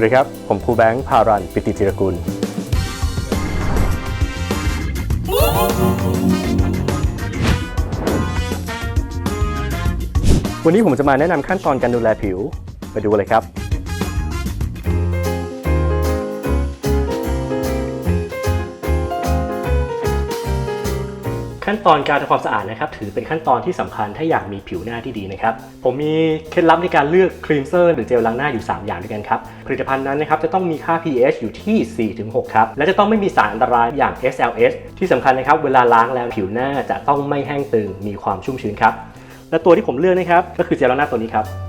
วัสดีครับ ผมครูแบงค์พารันปิติจิรกุล วันนี้ผมจะมาแนะนำขั้นตอนการดูแลผิว ไปดูเลยครับ ขั้นตอนการทำความสะอาดนะครับถือเป็นขั้นตอนที่สำคัญถ้าอยากมีผิวหน้าที่ดีนะครับผมมีเคล็ดลับในการเลือกครีมเซอร์หรือเจลล้างหน้าอยู่ 3 อย่างด้วยกันครับผลิตภัณฑ์นั้นนะครับจะต้องมีค่า pH อยู่ที่ 4-6 ครับ และจะต้องไม่มีสารอันตรายอย่าง SLS ที่สำคัญนะครับเวลาล้างแล้วผิวหน้าจะต้องไม่แห้งตึงมีความชุ่มชื้นครับและตัวที่ผมเลือกนะครับก็คือเจลล้างหน้าตัวนี้ครับ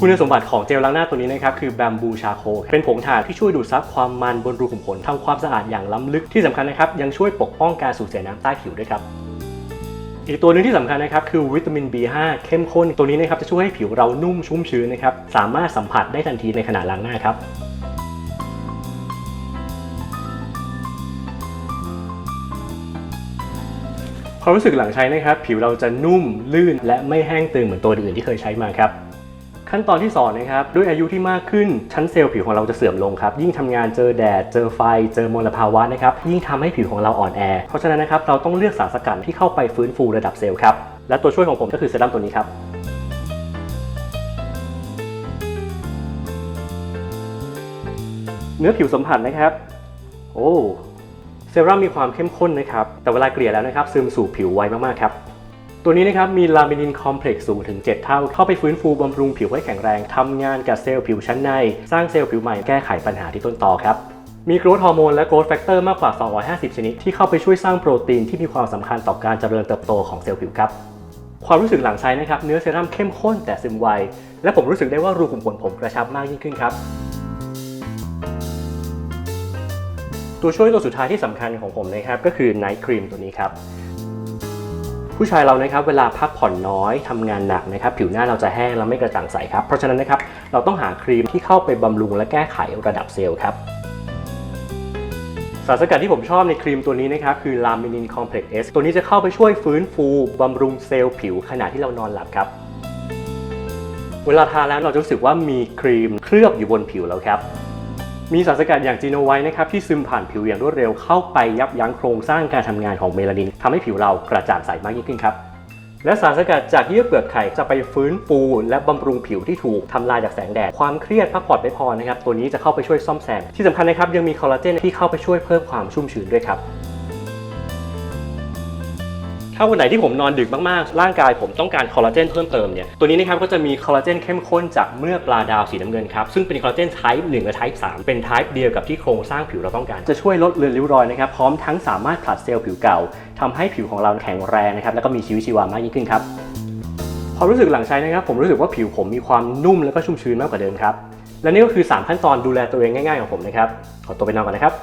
คุณสมบัติของเจลล้างหน้าตัวนี้นะครับคือแบมบูชาโคเป็นผงถ่านที่ช่วยดูดซับความมันบนรูขุมขนทำความสะอาดอย่างล้ำลึกที่สำคัญนะครับยังช่วยปกป้องการสูญเสียน้ำใต้ผิวด้วยครับอีกตัวหนึงที่สำคัญนะครับคือวิตามิน B5 เข้มข้นตัวนี้นะครับจะช่วยให้ผิวเรานุ่มชุ่มชื้นนะครับสามารถสัมผัสได้ทันทีในขณะล้างหน้าครับความรู้สึกหลังใช้นะครับ ผิวเราจะนุ่มลื่น และไม่แห้งตึงเหมือนตัวอื่นที่เคยใช้มาครับ ขั้นตอนที่สองนะครับด้วยอายุที่มากขึ้นชั้นเซลล์ผิวของเราจะเสื่อมลงครับยิ่งทำงานเจอแดดเจอไฟ เจอมลภาวะนะครับยิ่งทำให้ผิวของเราอ่อนแอ เพราะฉะนั้นนะครับเราต้องเลือกสารสกัดที่เข้าไปฟื้นฟูระดับเซลล์ครับและตัวช่วยของผมก็คือเซรั่มตัวนี้ครับเนื้อผิวสัมผัสนะครับ โอ้เซรั่มมีความเข้มข้นนะครับ แต่เวลาเกลี่ยแล้วนะครับ ซึมสู่ผิวไวมาก ๆ ครับ ตัวนี้นะครับมีลามินินคอมเพล็กซ์สูงถึง 7 เท่า เข้าไปฟื้นฟูบำรุงผิวให้แข็งแรง ทำงานกับเซลล์ผิวชั้นใน สร้างเซลล์ผิวใหม่แก้ไขปัญหาที่ต้นตอครับมีโกรทฮอร์โมนและโกรทแฟกเตอร์มากกว่า 250 ชนิด ที่เข้าไปช่วยสร้างโปรตีนที่มีความสำคัญต่อการเจริญเติบโตของเซลล์ผิวครับ ความรู้สึกหลังใช้นะครับ เนื้อเซรั่มเข้มข้นแต่ซึมไว และผมรู้สึกได้ว่ารูขุมขนผมกระชับมากยิ่งขึ้นครับ ตัวช่วยตัวสุดท้ายที่สำคัญของผมนะครับ ก็คือไนท์ครีมตัวนี้ครับ ผู้ชายเรานะครับเวลาพักผ่อนน้อยทำงานหนักนะครับผิวหน้าเราจะแห้งและไม่กระจ่างใสครับเพราะฉะนั้นนะครับเราต้องหาครีมที่เข้าไปบำรุงและแก้ไขระดับเซลล์ครับสารสกัดที่ผมชอบในครีมตัวนี้นะครับคือลามินินคอมเพล็กซ์ S ตัวนี้จะเข้าไปช่วยฟื้นฟูบำรุงเซลล์ผิวขณะที่เรานอนหลับครับ เวลาทาแล้วเราจะรู้สึกว่ามีครีมเคลือบอยู่บนผิวแล้วครับ มีสารสกัดอย่างจีโนไวท์นะครับที่ซึมผ่านผิวอย่างรวดเร็วเข้าไปยับยั้งโครงสร้างการทำงานของเมลานินทำให้ผิวเรากระจ่างใสมากยิ่งขึ้นครับและสารสกัดจากเยื่อเปลือกไข่จะไปฟื้นฟูและบำรุงผิวที่ถูกทำลายจากแสงแดด ความเครียดพักผ่อนไม่พอนะครับ ตัวนี้จะเข้าไปช่วยซ่อมแซม ที่สำคัญนะครับยังมีคอลลาเจนที่เข้าไปช่วยเพิ่มความชุ่มชื้นด้วยครับ ถ้าวันไหนที่ผมนอนดึกมากๆ ร่างกายผมต้องการคอลลาเจนเพิ่มเติมเนี่ย ตัวนี้นะครับก็จะมีคอลลาเจนเข้มข้นจากเมือกปลาดาวสีน้ำเงินครับ ซึ่งเป็นคอลลาเจน type 1และ type 3เป็น type เดียวกับที่โครงสร้างผิวเราต้องการ จะช่วยลดเลือนริ้วรอยนะครับ พร้อมทั้งสามารถผลัดเซลล์ผิวเก่าทำให้ผิวของเราแข็งแรงนะครับ แล้วก็มีชีวิตชีวามากยิ่งขึ้นครับความรู้สึกหลังใช้นะครับ ผมรู้สึกว่าผิวผมมีความนุ่มและก็ชุ่มชื้นมากกว่าเดิมครับ และนี่ก็คือ 3 ขั้นตอนดูแลตัวเองง่ายๆของผมนะครับ ขอตัวไปนอนก่อนนะครับ